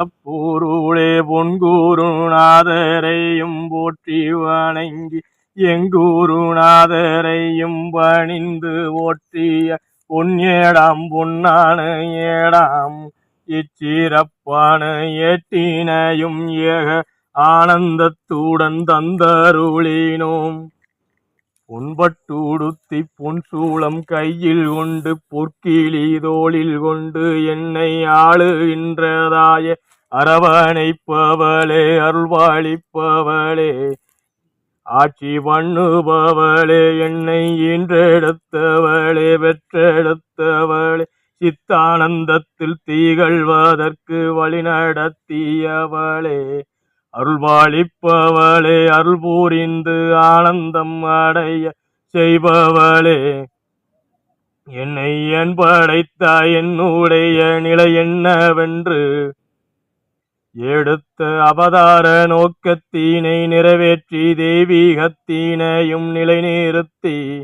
பூருளே பொன்கூருநாதரையும் போற்றி வணங்கி எங்கூருநாதரையும் பணிந்து போற்றிய பொன்னேடாம் பொன்னான ஏடாம் இச்சிறப்பான ஏட்டினையும் ஏக ஆனந்தத்துடன் தந்தருளினோம். பொன்பட்டுடுத்தி பொன் சூளம் கையில் கொண்டு பொற்கிளி தோளில் கொண்டு என்னை ஆளுகின்றதாய அரவணைப்பவளே அருள்வாளிப்பவளே ஆட்சி பண்ணுபவளே என்னை இன்றெடுத்தவளே பெற்றெடுத்தவளே சித்தானந்தத்தில் தீகழ்வதற்கு வழி நடத்தியவளே அருள்வாளிப்பவளே அருள் பூரிந்து ஆனந்தம் அடைய செய்பவளே என்னை என் படைத்த என்னுடைய நிலை என்னவென்று எடுத்த அவதார நோக்கத்தீனை நிறைவேற்றி தெய்வீகத்தினையும் நிலைநிறுத்தி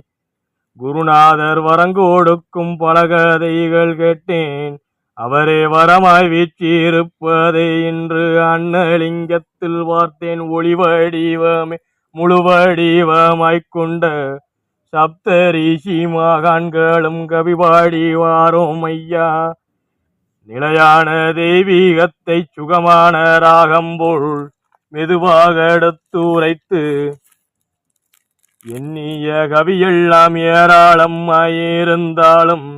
குருநாதர் வரங்கொடுக்கும் பல கதைகள் கேட்டேன். அவரே வரமாய் வீற்றிருப்பதை இன்று அன்னலிங்கத்தில் பார்த்தேன். ஒளிவடிவமே முழுவடிவமாய்க் முழு கொண்ட சப்த ரிஷி மகான்களும் கவிபாடி வாரோம் ஐயா. நிலையான தெய்வீகத்தை சுகமான ராகம்போல் மெதுவாக எடுத்துரைத்து எண்ணிய கவியெல்லாம் ஏராளம் ஆயிருந்தாலும்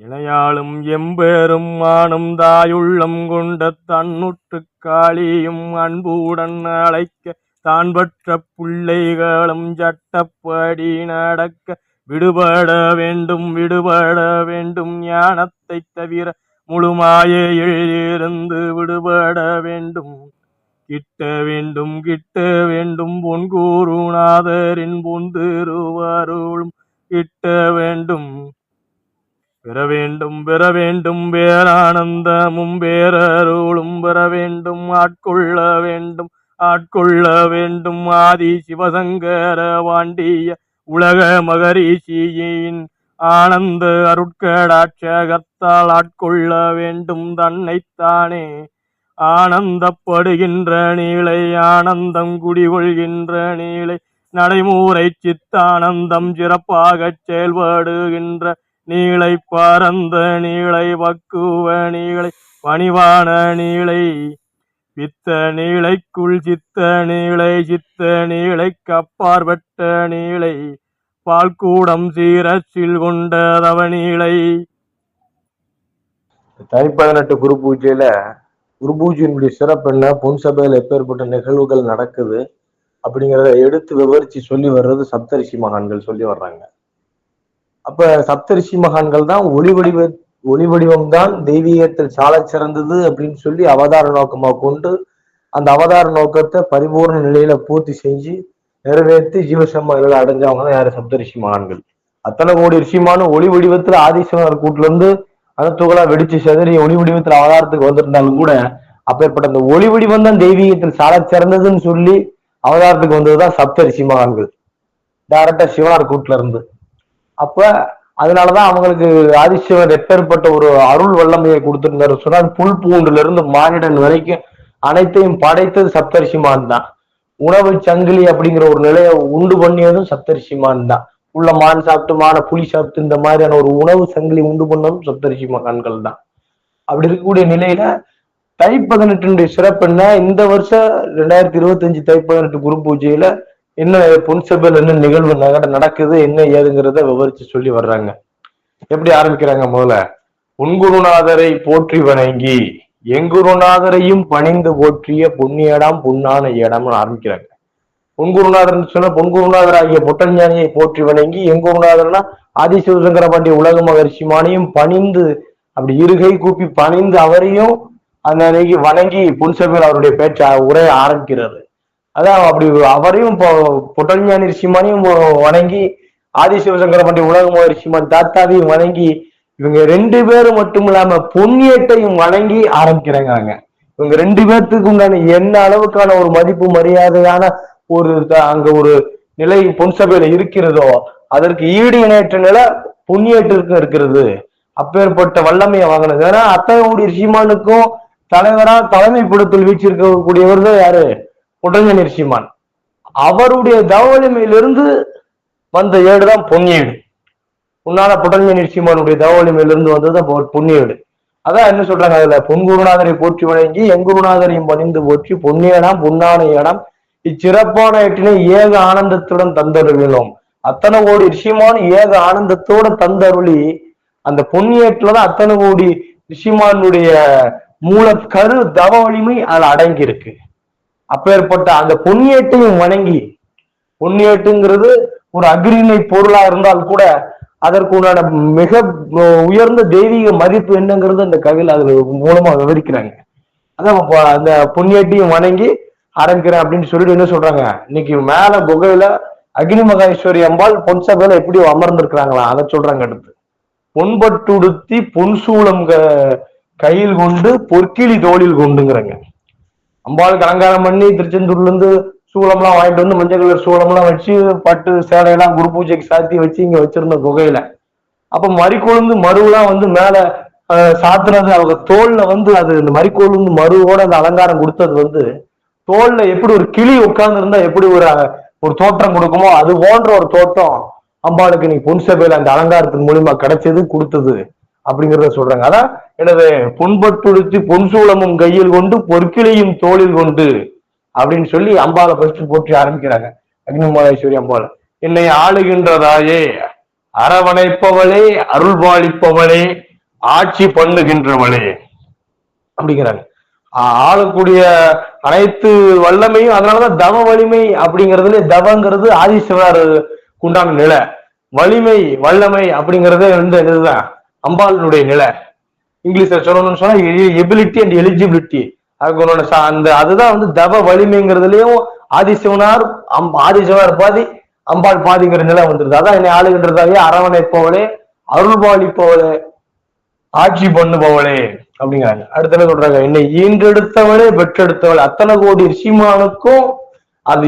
இணையாளும் எம்பெரும் மானும் தாயுள்ளம் கொண்ட தன்னுற்று காளியும் அன்புடன் அழைக்க தான் பற்ற பிள்ளைகளும் சட்டப்படி நடக்க விடுபட வேண்டும் விடுபட வேண்டும். ஞானத்தை தவிர முழுமாயையில் இருந்து விடுபட வேண்டும். கிட்ட வேண்டும் கிட்ட வேண்டும். பொன்கூருநாதரின் பொந்திருவருளும் கிட்ட வேண்டும். பெற வேண்டும் பெற வேண்டும். பேரானந்தமும் பேரருளும் பெற வேண்டும். ஆட்கொள்ள வேண்டும் ஆட்கொள்ள வேண்டும். ஆதி சிவசங்கர வாண்டிய உலக மகரிஷியின் ஆனந்த அருட்கடாட்சகத்தால் ஆட்கொள்ள வேண்டும் தன்னைத்தானே. ஆனந்தப்படுகின்ற நீளை ஆனந்தம் குடிகொள்கின்ற நீளை நடைமுறை சித்தானந்தம் சிறப்பாகச் செயல்படுகின்ற நீளை பரந்த நீளை பக்குவ நீளை பணிவான நீளை பித்த நீளைக்குள் சித்த நீளை சித்த நீளை கப்பார்பட்ட நீளை பால்கூடம் சீரச்சில் கொண்டதவ நீளை. தை பதினெட்டு குரு பூஜையில குரு பூஜையினுடைய சிறப்பு என்ன? பொன் சபையில் எப்பேற்பட்ட நிகழ்வுகள் நடக்குது அப்படிங்கிறத எடுத்து விவரிச்சு சொல்லி வர்றது சப்தரிஷி மகான்கள் சொல்லி வர்றாங்க. அப்ப சப்தரிஷி மகான்கள் தான் ஒளி வடிவ ஒளி வடிவம் தான் தெய்வீகத்தில் சாலச் சிறந்தது அப்படின்னு சொல்லி அவதார நோக்கமா கொண்டு அந்த அவதார நோக்கத்தை பரிபூர்ண நிலையில பூர்த்தி செஞ்சு நிறைவேற்றி ஜீவசம்மங்களை அடைஞ்சவங்க தான் யாரு? சப்தரிஷி மகான்கள் அத்தனை கோடி ரிஷிமானும் ஒளி வடிவத்துல ஆதிசிவனர் கூட்டுல இருந்து அணுத்துகளா வெடிச்சு செதறி ஒளி வடிவத்துல அவதாரத்துக்கு வந்திருந்தாலும் கூட அப்பேற்பட்ட அந்த ஒளி வடிவம் தான் தெய்வீகத்தில் சாலச் சிறந்ததுன்னு சொல்லி அவதாரத்துக்கு வந்ததுதான் சப்த ரிஷி மகான்கள் டைரக்டா சிவனார் கூட்டுல இருந்து. அப்ப அதனாலதான் அவங்களுக்கு ஆதிசிவன் எப்பேற்பட்ட ஒரு அருள் வல்லமையை கொடுத்திருந்தாரு. சொன்னால் புல் பூண்டுல இருந்து மானிடன் வரைக்கும் அனைத்தையும் படைத்தது சப்தரிசிமான் தான். உணவு சங்கிலி அப்படிங்கிற ஒரு நிலையை உண்டு பண்ணியதும் சப்தரிசிமான் தான். உள்ள மான் சாப்பிட்டு மான புலி சாப்பிட்டு இந்த மாதிரியான ஒரு உணவு சங்கிலி உண்டு பண்ணதும் சப்தரிசிமான்கள் தான். அப்படி இருக்கக்கூடிய நிலையில தை பதினெட்டுடைய சிறப்பு என்ன? இந்த வருஷம் ரெண்டாயிரத்தி இருபத்தஞ்சு தை பதினெட்டு குரு பூஜையில என்ன பொன் என்ன நிகழ்வு நகட நடக்குது என்ன ஏதுங்கிறத விவரிச்சு சொல்லி வர்றாங்க. எப்படி ஆரம்பிக்கிறாங்க முதல்ல? உன்குருநாதரை போற்றி வணங்கி எங்குருநாதரையும் பணிந்து போற்றிய புண்ணியடம் புண்ணான இடம்னு ஆரம்பிக்கிறாங்க. பொன்குருநாதர்னு சொன்னா பொன்குருநாதர் ஆகிய பொட்டஞ்ஞானியை போற்றி வணங்கி எங்குருநாதர்னா ஆதிசிவசங்கர பாண்டிய உலக மகர்ஷிமானையும் பணிந்து அப்படி இருகை கூப்பி பணிந்து அவரையும் அந்த அன்னைக்கு வணங்கி புன்சபையில் அவருடைய பேச்ச உரையை ஆரம்பிக்கிறாரு. அதான் அப்படி அவரையும் இப்போ பொட்டஞ்ஞானி ரிஷிமானையும் வணங்கி ஆதிசிவசங்கர பண்டி உலக ரிஷிமான் தாத்தாவையும் வணங்கி இவங்க ரெண்டு பேரும் மட்டும் இல்லாம புண்ணியத்தையும் வணங்கி ஆரம்பிக்கிறாங்க. இவங்க ரெண்டு பேர்த்துக்கு உண்டான என்ன அளவுக்கான ஒரு மதிப்பு மரியாதையான ஒரு த- அங்க ஒரு நிலை பொன் சபையில இருக்கிறதோ அதற்கு ஈடு இணையற்ற நிலை புண்ணியத்திற்கும் இருக்கிறது. அப்பேற்பட்ட வல்லமையை வாங்கினது. ஏன்னா அத்தகைய ரிஷிமானுக்கும் தலைவரா தலைமை பீடத்தில் வீச்சிருக்கக்கூடியவர் தான் யாரு? புடஞ்சநீர் ரிஷிமான் அவருடைய தவவலிமையிலிருந்து வந்த ஏடுதான் பொன்னியேடு உன்னால புடஞ்சநீர் ரிஷிமானுடைய தவவலிமையிலிருந்து வந்ததுதான் பொன்னியேடு அதான் என்ன சொல்றாங்க அதுல? பொன்குருநாதரை போற்றி வழங்கி எங்குருநாதரையும் பணிந்து போற்றி பொன்னியனாம் பொன்னான இடம் இச்சிறப்பான எட்டினை ஏக ஆனந்தத்துடன் தந்தருளினோம். அத்தனை கோடி ரிஷிமான் ஏக ஆனந்தத்தோட தந்தருளி அந்த பொன்னியேட்டுலதான் அத்தனை கோடி ரிஷிமானுடைய மூல கரு தவ வலிமை அதுல அடங்கி இருக்கு அப்பேற்பட்ட அந்த பொன்னியேட்டையும் வணங்கி பொன்னியேட்டுங்கிறது ஒரு அக்ரிணை பொருளா இருந்தால் கூட அதற்கு உண்டான மிக உயர்ந்த தெய்வீக மதிப்பு என்னங்கிறது அந்த கவியில் அது மூலமா விவரிக்கிறாங்க. அதான் அந்த பொன்னியேட்டையும் வணங்கி ஆரம்பிக்கிறேன் அப்படின்னு சொல்லிட்டு என்ன சொல்றாங்க? இன்னைக்கு மேல குகையில அக்னி மகேஸ்வரி அம்பாள் பொன்சபையில எப்படி அமர்ந்திருக்கிறாங்களா? அதை சொல்றாங்க அடுத்து. பொன்பட்டுடுத்தி பொன்சூளம் க- கையில் கொண்டு பொற்கிளி தோளில் கொண்டுங்கிறாங்க. அம்பாளுக்கு அலங்காரம் பண்ணி திருச்செந்தூர்லேருந்து சூளம்லாம் வாங்கிட்டு வந்து மஞ்சள் கலர் சூளம்லாம் வச்சு பட்டு சேலையெல்லாம் குரு பூஜைக்கு சாத்தி வச்சு இங்கே வச்சிருந்த குகையில. அப்போ மறிக்கொழுந்து மருவெல்லாம் வந்து மேலே சாத்துனது அவங்க தோல்ல வந்து அது இந்த மறிக்கொழுந்து மருவோட அந்த அலங்காரம் கொடுத்தது வந்து தோல்ல எப்படி ஒரு கிளி உட்கார்ந்து இருந்தா எப்படி ஒரு ஒரு தோற்றம் கொடுக்குமோ அது போன்ற ஒரு தோற்றம் அம்பாளுக்கு நீ பொன் சபையில அந்த அலங்காரத்தின் மூலியமா கிடைச்சது கொடுத்தது. அப்படிங்கிறத சொல்றாங்க. அதான் எனது பொன்பட்டுடுத்தி பொன்சூலமும் கையில் கொண்டு பொற்கிளையும் தோளில் கொண்டு அப்படின்னு சொல்லி அம்பாளை ஃபர்ஸ்ட் போற்றி ஆரம்பிக்கிறாங்க. அக்னிமலேஸ்வரி அம்பாள். என்னை ஆளுகின்றதாயே அரவணைப்பவளே அருள்பாலிப்பவளே ஆட்சி பண்ணுகின்றவளே அப்படிங்கிறாங்க. ஆளக்கூடிய அனைத்து வல்லமையும் அதனாலதான் தவ வலிமை அப்படிங்கிறதுல தவங்கிறது ஆதிசிவனார் உண்டான நிலை. வலிமை வல்லமை அப்படிங்கறதே வந்து இதுதான். அம்பாளினுடைய நிலை. இங்கிலீஷ்ல சொல்லணும்னு சொன்னா எபிலிட்டி அண்ட் எலிஜிபிலிட்டி அதுக்கு அந்த அதுதான் வந்து தவ வலிமைங்கிறதுலயும் ஆதிசிவனார் அம் ஆதிசிவனார் பாதி அம்பாள் பாதிங்கிற நிலை வந்துருது. அதான் என்னை ஆளுகின்றதாவே அரவணைப்பவளே அருள்பாலிப்பவளே ஆட்சி பண்ணுபவளே அப்படிங்கிறாங்க. அடுத்த என்ன சொல்றாங்க? என்னை ஈன்றெடுத்தவளே பெற்றெடுத்தவள். அத்தனை கோடி ரிஷிமானுக்கும் அது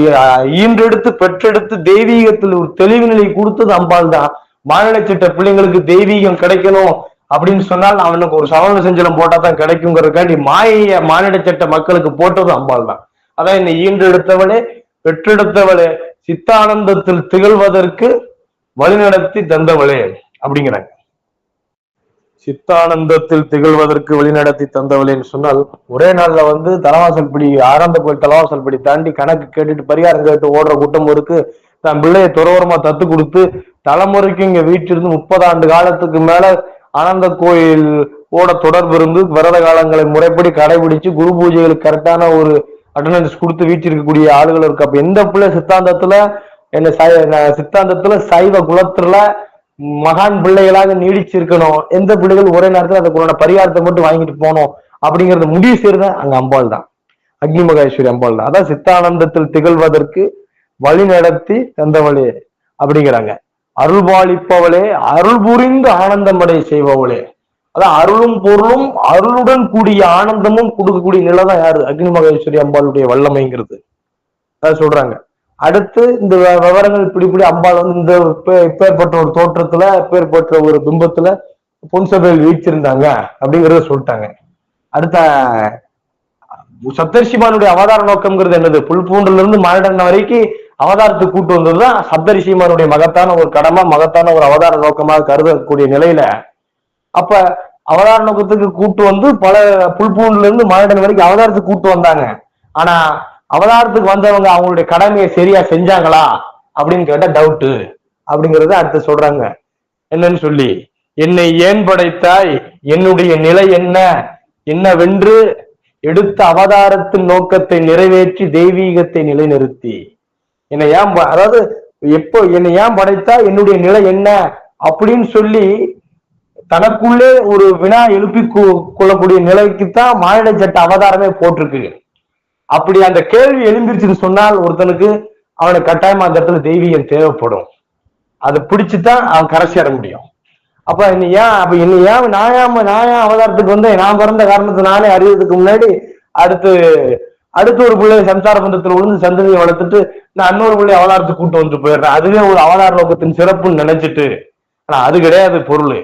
ஈன்றெடுத்து பெற்றெடுத்து தெய்வீகத்தில் ஒரு தெளிவு நிலை கொடுத்தது அம்பாள் தான் மாநில திட்ட பிள்ளைங்களுக்கு தெய்வீகம் கிடைக்கணும் அப்படின்னு சொன்னால் அவனுக்கு ஒரு சவரண செஞ்சலம் போட்டா தான் கிடைக்குங்கிறதுக்காண்டி மாய மாநில சட்ட மக்களுக்கு போட்டது அம்பாள் தான் அதான் என்னை ஈன்றெடுத்தவளே பெற்றெடுத்தவளே சித்தானந்தத்தில் திகழ்வதற்கு வழிநடத்தி தந்தவளே அப்படிங்கிறாங்க. சித்தானந்தத்தில் திகழ்வதற்கு வழிநடத்தி தந்தவளேன்னு சொன்னால் ஒரே நாள்ல வந்து தலவாசல் படி ஆரம்ப கோயில் தலவாசல் படி தாண்டி கணக்கு கேட்டுட்டு பரிகாரம் கேட்டு ஓடுற கூட்டம் இருக்கு தன் பிள்ளையை துறவரமா தத்து கொடுத்து தலைமுறைக்கு இங்க வீட்டிலிருந்து முப்பது ஆண்டு காலத்துக்கு மேல ஆனந்த கோயில் ஓட தொடர்பு இருந்து விரத காலங்களை முறைப்படி கடைபிடிச்சு குரு பூஜைகளுக்கு கரெக்டான ஒரு அட்டண்டன்ஸ் கொடுத்து வீச்சிருக்கக்கூடிய ஆளுகள் இருக்கு. அப்ப எந்த பிள்ளை சித்தாந்தத்துல என்ன சை- சித்தாந்தத்துல சைவ குலத்துல மகான் பிள்ளைகளாக நீடிச்சிருக்கணும். எந்த பிள்ளைகள் ஒரே நேரத்துல அதுக்குள்ளான பரிகாரத்தை மட்டும் வாங்கிட்டு போகணும் அப்படிங்கறத முடிவு செய்யறது அங்க அம்பாள் தான். அக்னி மகேஸ்வரி அம்பாள் தான். அதான் சித்தானந்தத்தில் திகழ்வதற்கு வழி நடத்தி தந்தவழி அப்படிங்கிறாங்க. அருள்பாலிப்பவளே அருள் புரிந்து ஆனந்தமடை செய்பவளே. அதான் அருளும் பொருளும் அருளுடன் கூடிய ஆனந்தமும் கொடுக்கக்கூடிய நிலை தான் யாரு? அக்னி மகேஸ்வரி அம்பாளுடைய வல்லமைங்கிறது. அதான் சொல்றாங்க. அடுத்து இந்த விவரங்கள் இப்படி இப்படி அம்பாள் வந்து இந்த இப்பேற்பட்ட ஒரு தோற்றத்துல இப்பேற்பட்ட ஒரு பிம்பத்துல பொன்சபையில் சபையில் வீழ்ச்சிருந்தாங்க அப்படிங்கறத சொல்லிட்டாங்க. அடுத்த சப்தரிஷிமானுடைய அவதார நோக்கம்ங்கிறது என்னது? புல்பூண்டிலிருந்து மானிடன் வரைக்கும் அவதாரத்துக்கு கூட்டு வந்ததுதான் சப்தரிஷிமானுடைய மகத்தான ஒரு கடமை மகத்தான ஒரு அவதார நோக்கமாக கருதக்கூடிய நிலையில அப்ப அவதார நோக்கத்துக்கு கூட்டு வந்து பல புல்பூன்ல இருந்து மானிடன் வரைக்கும் அவதாரத்துக்கு கூட்டு வந்தாங்க. ஆனா அவதாரத்துக்கு வந்தவங்க அவங்களுடைய கடமையை சரியா செஞ்சாங்களா அப்படின்னு கேட்டா டவுட்டு அப்படிங்கறத அடுத்து சொல்றாங்க. என்னன்னு சொல்லி என்னை ஏன் படைத்தாய்? என்னுடைய நிலை என்ன? என்னவென்று எடுத்த அவதாரத்தின் நோக்கத்தை நிறைவேற்றி தெய்வீகத்தை நிலைநிறுத்தி. என்னை ஏன் அதாவது எப்போ என்னை ஏன் படைத்தா என்னுடைய நிலை என்ன? அப்படின்னு சொல்லி தனக்குள்ளே ஒரு வினா எழுப்பி கொள்ளக்கூடிய நிலைக்குத்தான் மானிட சட்ட அவதாரமே போட்டிருக்கு. அப்படி அந்த கேள்வி எழும்பிருச்சுன்னு சொன்னால் ஒருத்தனுக்கு அவனுக்கு கட்டாயமா அந்த இடத்துல தெய்வீகம் தேவைப்படும். அதை பிடிச்சுதான் அவன் கரை சேர முடியும். அப்ப என்ன ஏன் அப்ப என்ன ஏன் நான் ஏன் நான் ஏன் அவதாரத்துக்கு வந்தேன்? நான் பிறந்த காரணத்தை நானே அறியறதுக்கு முன்னாடி அடுத்து அடுத்து ஒரு பிள்ளை சம்சார பந்தத்துல விழுந்து சந்ததியை வளர்த்துட்டு நான் இன்னொரு பிள்ளை அவதாரத்துக்கு கூட்டு வந்து போயிடுறேன். அதுவே ஒரு அவதார நோக்கத்தின் சிறப்புன்னு நினைச்சிட்டு. ஆனா அது கிடையாது பொருள்.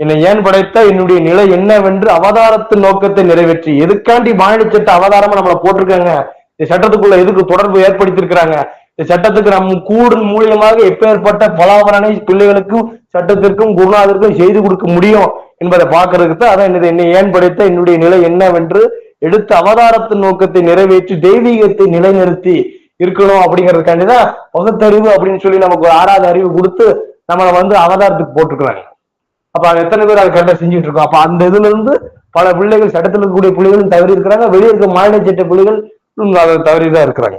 என்னை ஏன் படைத்த? என்னுடைய நிலை என்னவென்று அவதாரத்தின் நோக்கத்தை நிறைவேற்றி எதுக்காண்டி மாநில சட்ட அவதாரமா நம்மளை போட்டிருக்காங்க? இந்த சட்டத்துக்குள்ள எதுக்கு தொடர்பு ஏற்படுத்தியிருக்கிறாங்க? இந்த சட்டத்துக்கு நம் கூடும் மூலியமாக எப்பேற்பட்ட பலாபலனை பிள்ளைகளுக்கும் சட்டத்திற்கும் குருநாதருக்கும் செய்து கொடுக்க முடியும் என்பதை பார்க்கறதுக்கு தான் அதான் என்னது என்னை ஏன் படைத்த? என்னுடைய நிலை என்னவென்று எடுத்த அவதாரத்தின் நோக்கத்தை நிறைவேற்றி தெய்வீகத்தை நிலைநிறுத்தி இருக்கணும் அப்படிங்கிறதுக்காண்டி தான் பகுத்தறிவு அப்படின்னு சொல்லி நமக்கு ஒரு ஆறாவது அறிவு கொடுத்து நம்மளை வந்து அவதாரத்துக்கு போட்டுக்கிறாங்க அப்ப அது எத்தனை பேர் அதை கரெக்டாக செஞ்சுட்டு இருக்கோம். அப்ப அந்த இதுல இருந்து பல பிள்ளைகள் சட்டத்தில் இருக்கக்கூடிய பிள்ளைகளும் தவறி இருக்கிறாங்க. வெளியே இருக்க மாநில சட்ட பிள்ளைகள் அதை தவறி தான் இருக்கிறாங்க.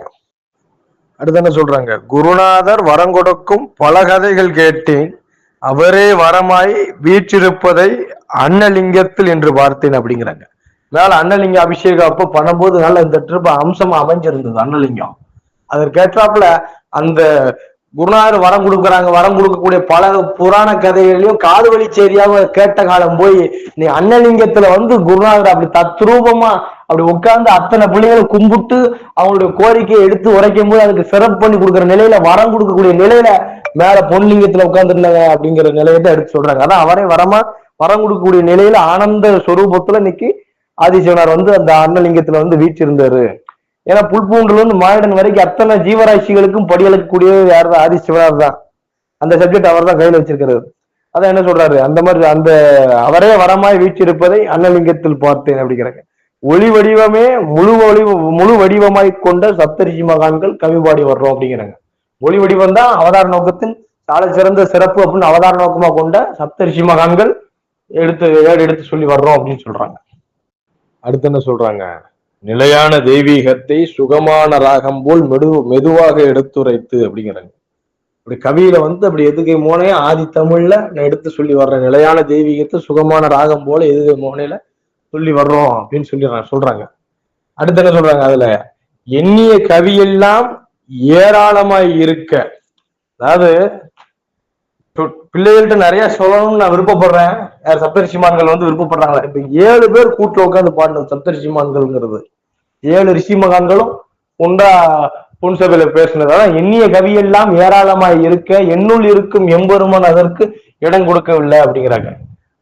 அடுத்து என்ன சொல்றாங்க? குருநாதர் வரங்கொடுக்கும் பல கதைகள் கேட்டேன். அவரே வரமாய் வீற்றிருப்பதை அன்னலிங்கத்தில் என்று பார்த்தேன் அப்படிங்கிறாங்க. மேல அன்னலிங்க அபிஷேகம் அப்போ பண்ணும்போது நல்ல இந்த ட்ரிப் அம்சமா அமைஞ்சிருந்தது அன்னலிங்கம். அதற்கேற்றாப்புல அந்த குருநாதர் வரம் கொடுக்குறாங்க. வரம் கொடுக்கக்கூடிய பல புராண கதைகளையும் காது வழி செய்தியாக கேட்ட காலம் போய் நீ அன்னலிங்கத்துல வந்து குருநாதர் அப்படி தத்ரூபமா அப்படி உட்கார்ந்து அத்தனை பிள்ளைகளை கும்பிட்டு அவங்களுடைய கோரிக்கையை எடுத்து உரைக்கும் போது அதுக்கு சிறப்பு பண்ணி கொடுக்குற நிலையில வரம் கொடுக்கக்கூடிய நிலையில மேல பொன்லிங்கத்துல உட்கார்ந்துருந்தாங்க அப்படிங்கிற நிலையை தான் எடுத்து சொல்றாங்க. அதான் அவரே வரமா வரம் கொடுக்கக்கூடிய நிலையில ஆனந்த சொரூபத்துல இன்னைக்கு ஆதிசிவனார் வந்து அந்த அன்னலிங்கத்துல வந்து வீற்றிருந்தாரு. ஏன்னா புல்பூண்டுல இருந்து மானிடன் வரைக்கும் அத்தனை ஜீவராசிகளுக்கும் படியளக்கக்கூடிய யார் தான்? ஆதிசிவனார் தான். அந்த சப்ஜெக்ட் அவர் தான் கையில வச்சிருக்கிறாரு அதான் என்ன சொல்றாரு? அந்த மாதிரி அந்த அவரே வரமாய் வீற்றிருப்பதை அன்னலிங்கத்தில் பார்த்தேன் அப்படிங்கிறாங்க. ஒளி வடிவமே முழு ஒளி முழு வடிவமாய் கொண்ட சப்தரிஷி மகான்கள் கவிபாடி வர்றோம் அப்படிங்கிறாங்க. ஒளி வடிவம் தான் அவதார நோக்கத்தின் சாலை சிறந்த சிறப்பு அப்படின்னு அவதார நோக்கமா கொண்ட சப்தரிஷி மகான்கள் எடுத்து ஏடு எடுத்து சொல்லி வர்றோம் அப்படின்னு சொல்றாங்க. அடுத்து என்ன சொல்றாங்க. நிலையான தெய்வீகத்தை சுகமான ராகம் போல் மெது மெதுவாக எடுத்துரைத்து அப்படிங்கிறாங்க. அப்படி கவியில வந்து அப்படி எதுகை மோனைய ஆதி தமிழ்ல நான் எடுத்து சொல்லி வர்றேன். நிலையான தெய்வீகத்தை சுகமான ராகம் போல எதுகை மோனையில சொல்லி வர்றோம் அப்படின்னு சொல்லி நான் சொல்றாங்க. அடுத்து என்ன சொல்றாங்க அதுல? எண்ணிய கவியெல்லாம் ஏராளமாய் இருக்க. அதாவது பிள்ளைகள்கிட்ட நிறைய சொல்லணும்னு நான் விருப்பப்படுறேன். யார் சப்தரிஷிமான்கள் வந்து விருப்பப்படுறாங்களா. இப்ப ஏழு பேர் கூட்டுல உட்காந்து பாடணும் சப்தரிஷிமான்கள்ங்கிறது ஏழு ரிஷி மகான்களும் உண்டா பொன் சபையில பேசினதால எண்ணிய கவியெல்லாம் ஏராளமாய் இருக்க என்னுள் இருக்கும் எம்பெருமான் அதற்கு இடம் கொடுக்கவில்லை அப்படிங்கிறாங்க.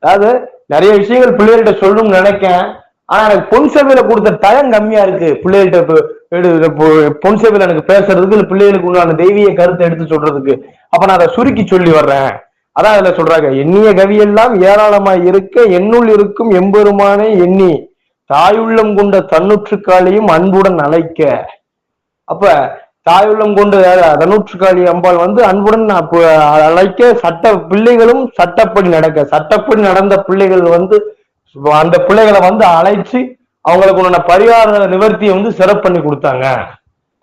அதாவது நிறைய விஷயங்கள் பிள்ளைகள்கிட்ட சொல்லணும்னு நினைக்கேன். ஆனா எனக்கு பொன் சபையில கொடுத்த டயம் கம்மியா இருக்கு. பிள்ளைகள்கிட்ட பொன்சேவில் எடு- எனக்கு பேசுறதுக்கு இல்ல பிள்ளைகளுக்கு உண்டான தெய்வீக கருத்தை எடுத்து சொல்றதுக்கு. அப்ப நான் அதை சுருக்கி சொல்லி வர்றேன். அதான் அதுல சொல்றாங்க எண்ணிய கவியெல்லாம் ஏராளமாய் இருக்க என்னுள் இருக்கும் எம்பெருமானே எண்ணி தாயுள்ளம் கொண்ட தன்னுற்றுக்காலையும் அன்புடன் அழைக்க. அப்ப தாயுள்ளம் கொண்டு தனுற்றுக்காளி அம்பாள் வந்து அன்புடன் அழைக்க சட்ட பிள்ளைகளும் சட்டப்படி நடக்க சட்டப்படி நடந்த பிள்ளைகள் வந்து அந்த பிள்ளைகளை வந்து அழைச்சு அவங்களுக்கு உண்டான பரிகார நிவர்த்தியை வந்து சிறப்பு பண்ணி கொடுத்தாங்க.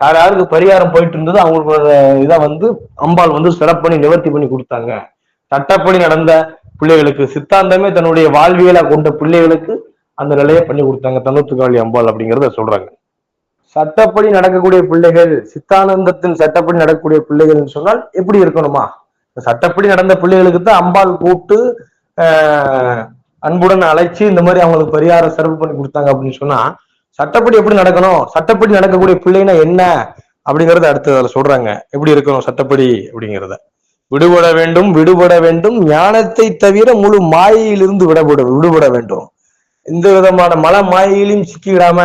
யார் யாருக்கு பரிகாரம் போயிட்டு இருந்ததோ அவங்களுக்கு இதை வந்து அம்பாள் வந்து சிறப்பு பண்ணி நிவர்த்தி பண்ணி கொடுத்தாங்க. சட்டப்படி நடந்த பிள்ளைகளுக்கு சித்தாந்தமே தன்னுடைய வாழ்வியலா கொண்ட பிள்ளைகளுக்கு அந்த நிலையை பண்ணி கொடுத்தாங்க தனுத்துக்காளி அம்பாள் அப்படிங்கிறத சொல்றாங்க. சட்டப்படி நடக்கக்கூடிய பிள்ளைகள் சித்தானந்தத்தின் சட்டப்படி நடக்கக்கூடிய பிள்ளைகள்னு சொன்னால் எப்படி இருக்கணுமா? சட்டப்படி நடந்த பிள்ளைகளுக்கு தான் அம்பாள் கூப்பிட்டு அன்புடன் அழைச்சி இந்த மாதிரி அவங்களுக்கு பரிகாரம் சிறப்பு பண்ணி கொடுத்தாங்க அப்படின்னு சொன்னா சட்டப்படி எப்படி நடக்கணும்? சட்டப்படி நடக்கக்கூடிய பிள்ளைனா என்ன? அப்படிங்கறத அடுத்து அதுல சொல்றாங்க. எப்படி இருக்கணும் சட்டப்படி அப்படிங்கிறத? விடுபட வேண்டும் விடுபட வேண்டும். ஞானத்தை தவிர முழு மாயையிலிருந்து விடப்பட விடுபட வேண்டும். எந்த விதமான மல மாயையிலையும் சிக்கிவிடாம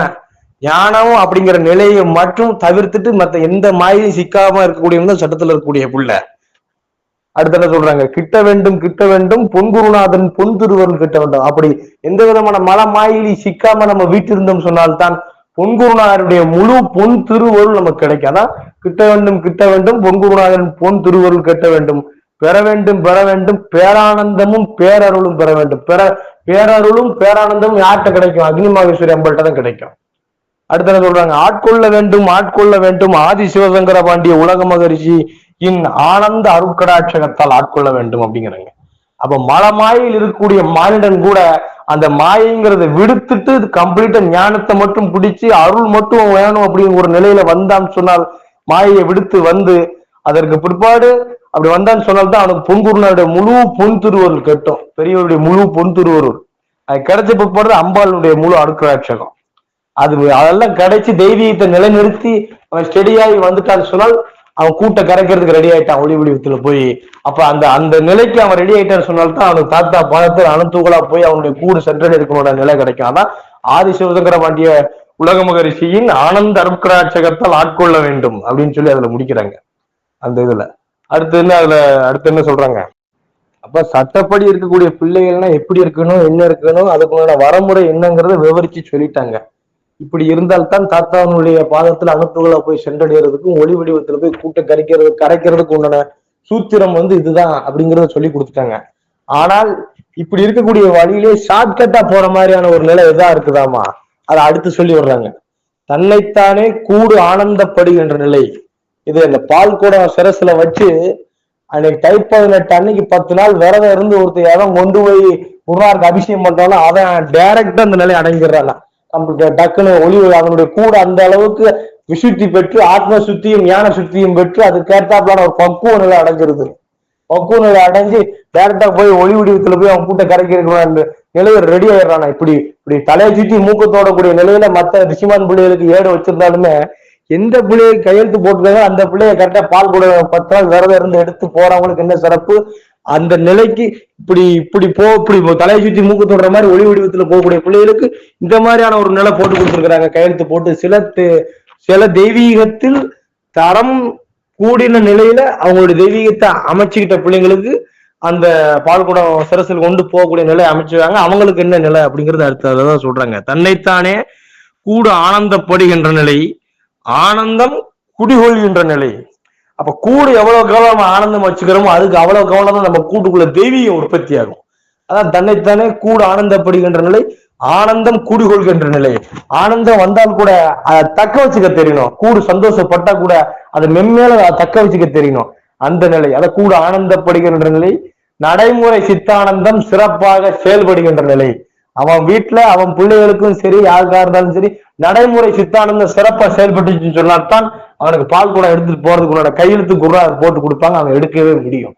ஞானம் அப்படிங்கிற நிலையை மட்டும் தவிர்த்துட்டு மற்ற எந்த மாயையும் சிக்காம இருக்கக்கூடியவங்க சட்டத்துல இருக்கக்கூடிய புள்ள. அடுத்து என்ன சொல்றாங்க? கிட்ட வேண்டும் கிட்ட வேண்டும் பொன் குருநாதன் பொன் திருவருள் கிட்ட வேண்டும். அப்படி எந்த விதமான மல மாயிலி சிக்காம நம்ம வீட்டிருந்தோம் சொன்னால்தான் பொன் குருநாதருடைய முழு பொன் திருவருள் நமக்கு கிடைக்கும். அதான் கிட்ட வேண்டும் கிட்ட வேண்டும் பொன் குருநாதன் பொன் திருவருள் கிட்ட வேண்டும். பெற வேண்டும் பெற வேண்டும் பேரானந்தமும் பேரருளும் பெற வேண்டும். பெற பேரருளும் பேரானந்தமும் யார்கிட்ட கிடைக்கும்? அக்னி மகேஸ்வரி அம்பல்கிட்ட தான் கிடைக்கும். அடுத்த என்ன சொல்றாங்க? ஆட்கொள்ள வேண்டும் ஆட்கொள்ள வேண்டும். ஆதி சிவசங்கர பாண்டிய உலக மகரிஷி இன் ஆனந்த அருட்கடாட்சகத்தால் ஆட்கொள்ள வேண்டும் அப்படிங்கிறாங்க. அப்ப மலமாயில் இருக்கக்கூடிய மானிடன் கூட அந்த மாயைங்கிறத விடுத்துட்டு கம்ப்ளீட்டா ஞானத்தை மட்டும் பிடிச்சி அருள் மட்டும் வேணும் அப்படிங்கிற ஒரு நிலையில வந்தான்னு சொன்னால் மாயையை விடுத்து வந்து அதற்கு பிற்பாடு அப்படி வந்தான்னு சொன்னால் தான் அவனுக்கு பொன்குருனாருடைய முழு பொன் திருவருள் கட்டும். பெரியவருடைய முழு பொன் திருவருள் அது கிடைச்ச பிற்பாடு அம்பாளுடைய முழு அடுக்கராட்சகம் அது அதெல்லாம் கிடைச்சு தெய்வீகத்தை நிலைநிறுத்தி அவன் ஸ்டெடியாகி வந்துட்டான்னு சொன்னால் அவன் கூட்ட கரைக்கிறதுக்கு ரெடி ஆயிட்டான் ஒளி வடிவத்துல போய். அப்ப அந்த அந்த நிலைக்கு அவன் ரெடி ஆயிட்டான்னு சொன்னால்தான் அவனுக்கு தாத்தா பணத்தில் அனந்தூகளா போய் அவனுடைய கூடு சென்றடை இருக்கனோட நிலை கிடைக்கும். அதான் ஆதி சிவசங்கர பாண்டிய உலக மகரிஷியின் ஆனந்த அருட்கராட்சகத்தால் ஆட்கொள்ள வேண்டும் அப்படின்னு சொல்லி அதுல முடிக்கிறாங்க. அந்த இதுல. அடுத்து என்ன அதுல அடுத்து என்ன சொல்றாங்க? அப்ப சட்டப்படி இருக்கக்கூடிய பிள்ளைகள்னா எப்படி இருக்கணும் என்ன இருக்கணும் அதுக்குள்ள வரமுறை என்னங்கிறத விவரிச்சு சொல்லிட்டாங்க. இப்படி இருந்தால்தான் தாத்தாவினுடைய பாதத்துல அனுப்புகளை போய் சென்றடைகிறதுக்கும் ஒளி வடிவத்துல போய் கூட்டம் கரைக்கிறது கரைக்கிறதுக்கு உண்டான சூத்திரம் வந்து இதுதான் அப்படிங்கறத சொல்லி கொடுத்துட்டாங்க. ஆனால் இப்படி இருக்கக்கூடிய வழியிலே ஷார்ட்கட்டா போற மாதிரியான ஒரு நிலை இதா இருக்குதாமா? அதை அடுத்து சொல்லி விடுறாங்க. தன்னைத்தானே கூடு ஆனந்தப்படுகின்ற நிலை. இது இந்த பால் கூட சிரசுல வச்சு அன்னைக்கு டைப் பதினெட்டு அன்னைக்கு பத்து நாள் விரதம் இருந்து ஒருத்தர் எவன் கொண்டு போய் குருநாருக்கு அபிஷேகம் பண்றாலும் அவன் டைரக்டா அந்த நிலை அடைஞ்சிடறான் நம்மளுக்கு டக்குன்னு ஒளி அவனுடைய கூட அந்த அளவுக்கு விசுத்தி பெற்று ஆத்ம சுத்தியும் ஞான சுத்தியும் பெற்று அதுக்கேற்றாப்புலான ஒரு பக்குவ நிலை அடைஞ்சிருது. பக்குவ நிலை அடைஞ்சு டேரக்டா போய் ஒளி வடிவத்துல போய் அவன் கூட்ட கரைக்கிற அந்த ரெடி ஆயிடுறானா? இப்படி இப்படி தலையை சுத்தி மூக்கத்தோட கூடிய நிலையில மத்த ரிஷிமான் பிள்ளைகளுக்கு ஏடு வச்சிருந்தாலுமே எந்த பிள்ளையை கையெழுத்து போட்டுருக்காங்க அந்த பிள்ளைய கரெக்டா பால் கூட பத்து நாள் விரதம் இருந்து எடுத்து போறவங்களுக்கு என்ன சிறப்பு? அந்த நிலைக்கு இப்படி இப்படி போ இப்படி தலையை சுற்றி மூக்கு தொடுற மாதிரி ஒளி வடிவத்துல போகக்கூடிய பிள்ளைகளுக்கு இந்த மாதிரியான ஒரு நிலை போட்டு கொடுத்துருக்குறாங்க. கையெழுத்து போட்டு சில தெ- சில தெய்வீகத்தில் தரம் கூடின நிலையில அவங்களுடைய தெய்வீகத்தை அமைச்சுக்கிட்ட பிள்ளைங்களுக்கு அந்த பால்குடம் சிரசில் கொண்டு போகக்கூடிய நிலை அமைச்சுவாங்க அவங்களுக்கு என்ன நிலை அப்படிங்கறது அடுத்ததான் சொல்றாங்க. தன்னைத்தானே கூட ஆனந்தப்படுகின்ற நிலை ஆனந்தம் குடிகொள்கின்ற நிலை. அப்ப கூடு எவ்வளவு கவனம் நம்ம ஆனந்தம் வச்சுக்கிறோமோ அதுக்கு அவ்வளவு கவனம் தான் நம்ம கூட்டுக்குள்ள தெய்வீகம் உற்பத்தி ஆகும் அதான் தன்னைத்தானே கூடு ஆனந்தப்படுகின்ற நிலை ஆனந்தம் குடிகொள்கின்ற நிலை. ஆனந்தம் வந்தால் கூட அதை தக்க வச்சுக்க தெரியணும் கூடு சந்தோஷப்பட்டா கூட அதை மென்மேல அதை தக்க வச்சுக்க தெரியணும் அந்த நிலை அதை கூட ஆனந்தப்படுகின்ற நிலை நடைமுறை சித்தானந்தம் சிறப்பாக செயல்படுகின்ற நிலை. அவன் வீட்டுல அவன் பிள்ளைகளுக்கும் சரி யாருக்கா இருந்தாலும் சரி நடைமுறை சித்தானந்தம் சிறப்பா செயல்பட்டுச்சுன்னு சொன்னால்தான் அவனுக்கு பால் கூட எடுத்துட்டு போறதுக்கு உன்னோட கையெழுத்து குரா போட்டு கொடுப்பாங்க அவன் எடுக்கவே முடியும்.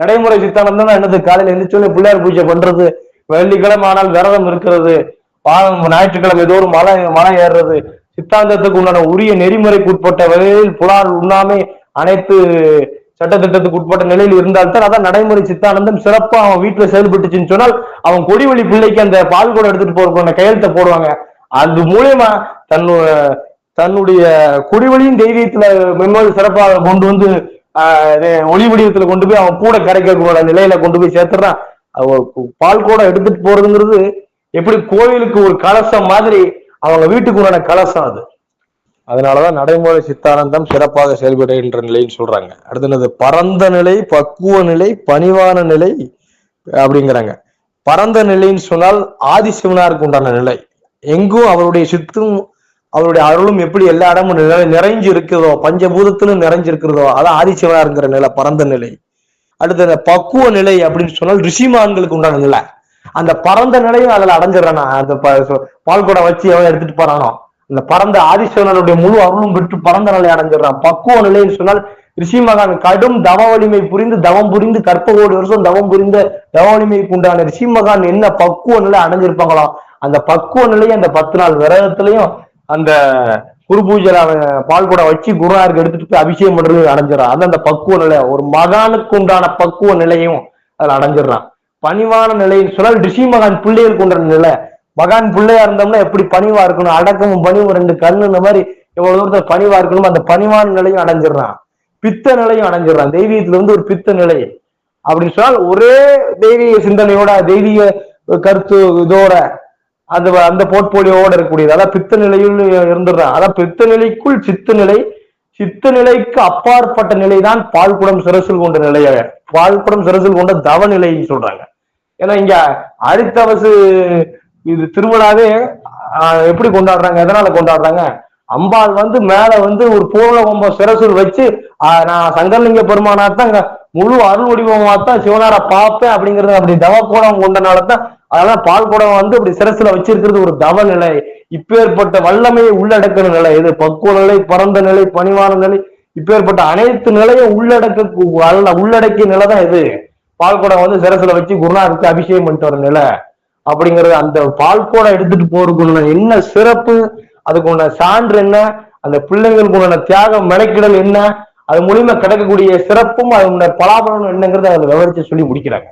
நடைமுறை சித்தானந்தம் என்னது? காலையில எழுந்திரிச்சோன்னே பிள்ளையார் பூஜை பண்றது வெள்ளிக்கிழமை ஆனால் விரதம் இருக்கிறது ஞாயிற்றுக்கிழமை ஞாயிற்றுக்கிழமை ஒரு மலை மலை ஏறுறது சித்தாந்தத்துக்கு உண்டான உரிய நெறிமுறைக்கு உட்பட்ட வகையில் புலால் உண்ணாமை அனைத்து சட்டத்திட்டத்துக்கு உட்பட்ட நிலையில் இருந்தால்தான் அதான் நடைமுறை சித்தானந்தம் சிறப்பா அவன் வீட்டுல செயல்பட்டுச்சுன்னு சொன்னால் அவன் கொடிவழி பிள்ளைக்கு அந்த பால் கூட எடுத்துட்டு போறதுக்கான கையெழுத்த போடுவாங்க. அது மூலியமா தன்னு தன்னுடைய குடிவழியின் தெய்வீகத்துல மென்மேலும் சிறப்பாக கொண்டு வந்து ஒளி வடிவத்துல கொண்டு போய் அவன் கூட கரைக்கக்கூட நிலையில கொண்டு போய் சேர்த்துறான். பால் கூட எடுத்துட்டு போறதுங்கிறது எப்படி கோயிலுக்கு ஒரு கலசம் மாதிரி அவங்க வீட்டுக்கு உண்டான கலசம் அது. அதனாலதான் நடைமுறை சித்தானந்தம் சிறப்பாக செயல்படுகின்ற நிலைன்னு சொல்றாங்க. அடுத்தது பரந்த நிலை பக்குவ நிலை பணிவான நிலை அப்படிங்கிறாங்க. பரந்த நிலைன்னு சொன்னால் ஆதிசிவனாருக்கு உண்டான நிலை. எங்கும் அவருடைய சித்தும் அவருடைய அருளும் எப்படி எல்லா இடமும் நிறை- நிறைஞ்சு இருக்குதோ பஞ்சபூதத்திலும் நிறைஞ்சு இருக்கிறதோ அதான் ஆதிசிவனாருங்கிற நிலை பரந்த நிலை. அடுத்தது பக்குவ நிலை அப்படின்னு சொன்னால் ரிஷிமான்களுக்கு உண்டான நிலை. அந்த பரந்த நிலையும் அதுல அடைஞ்சிடறானா அந்த ப- வச்சு எவன் எடுத்துட்டு போறானோ? இந்த பரந்த ஆதிசிவனருடைய முழு அருளும் பெற்று பரந்த நிலை அடைஞ்சிடறான். பக்குவ நிலைன்னு சொன்னால் ரிஷி மகான் கடும் தவ வலிமை புரிந்து தவம் புரிந்து கற்ப கோடி வருஷம் தவம் புரிந்த தவ வலிமைக்கு உண்டான ரிஷி மகான் என்ன பக்குவ நிலை அடைஞ்சிருப்பாங்களோ அந்த பக்குவ நிலையை அந்த பத்து நாள் விரதத்திலையும் அந்த குரு பூஜையில அவன் பால் கூட வச்சு குருநாருக்கு எடுத்துட்டு போய் அபிஷேகம் பண்றது அடைஞ்சிடறான். அது அந்த பக்குவ நிலை. ஒரு மகானுக்கு உண்டான பக்குவ நிலையும் அதுல அடைஞ்சிடறான். பணிவான நிலைன்னு சொன்னால் ரிஷி மகான் பிள்ளைகளுக்கு உண்டான நிலை. மகான் பிள்ளையா இருந்தோம்னா எப்படி பணிவா இருக்கணும்? அடக்கமும் பணிவும் ரெண்டு கண்ணு இந்த மாதிரி எவ்வளவு தூரத்துல பணிவா இருக்கணும் அந்த பணிவான நிலையும் அடைஞ்சிடறான். பித்த நிலையும் அடைஞ்சிடறான். தெய்வீகத்துல இருந்து ஒரு பித்த நிலை. அப்படின்னு சொன்னால் ஒரே தெய்வீக சிந்தனையோட தெய்வீக கருத்து இதோட அந்த அந்த போர்ட்போலியோட இருக்கக்கூடியது. அதான் பித்த நிலையில் இருந்துடுறான். அதான் பித்த நிலைக்குள் சித்த நிலை சித்த நிலைக்கு அப்பாற்பட்ட நிலைதான் பால்குடம் சிரசில் கொண்ட நிலைய. பால்குடம் சிரசில் கொண்ட தவ நிலைன்னு சொல்றாங்க. ஏன்னா இங்க அரித்தவசு இது திருவிழாவே எப்படி கொண்டாடுறாங்க எதனால கொண்டாடுறாங்க? அம்பாள் வந்து மேல வந்து ஒரு பூர்ண கொம்ப சிரசுல் வச்சு நான் சங்கர்லிங்க பெருமானாத்தான் இங்க முழு அருள் வடிவமாத்தான் சிவனார பார்ப்பேன் அப்படிங்கறது அப்படி தவ கோலம் கொண்டனாலதான் அதெல்லாம் பால் குடம் வந்து அப்படி சிரசுல வச்சிருக்கிறது ஒரு தவ நிலை. இப்பேற்பட்ட வல்லமையை உள்ளடக்கிற நிலை இது பக்குவ நிலை பரந்த நிலை பணிவான நிலை இப்பேற்பட்ட அனைத்து நிலையும் உள்ளடக்க உள்ளடக்கிய நிலை தான் இது பால்குடம் வந்து சிரசுல வச்சு குருநாதருக்கு அபிஷேகம் பண்ணிட்டு வர நிலை. அப்படிங்கறது அந்த பால்குடம் எடுத்துட்டு போறதுக்குள்ள என்ன சிறப்பு? அதுக்கு உண்டான சான்று என்ன? அந்த பிள்ளைங்களுக்கு உண்டான தியாகம் மெனக்கிடல் என்ன? அது மூலியமா கிடைக்கக்கூடிய சிறப்பும் அதனுடைய பலாபலம் என்னங்கிறத அதுல விவரிச்சு சொல்லி முடிக்கிறாங்க.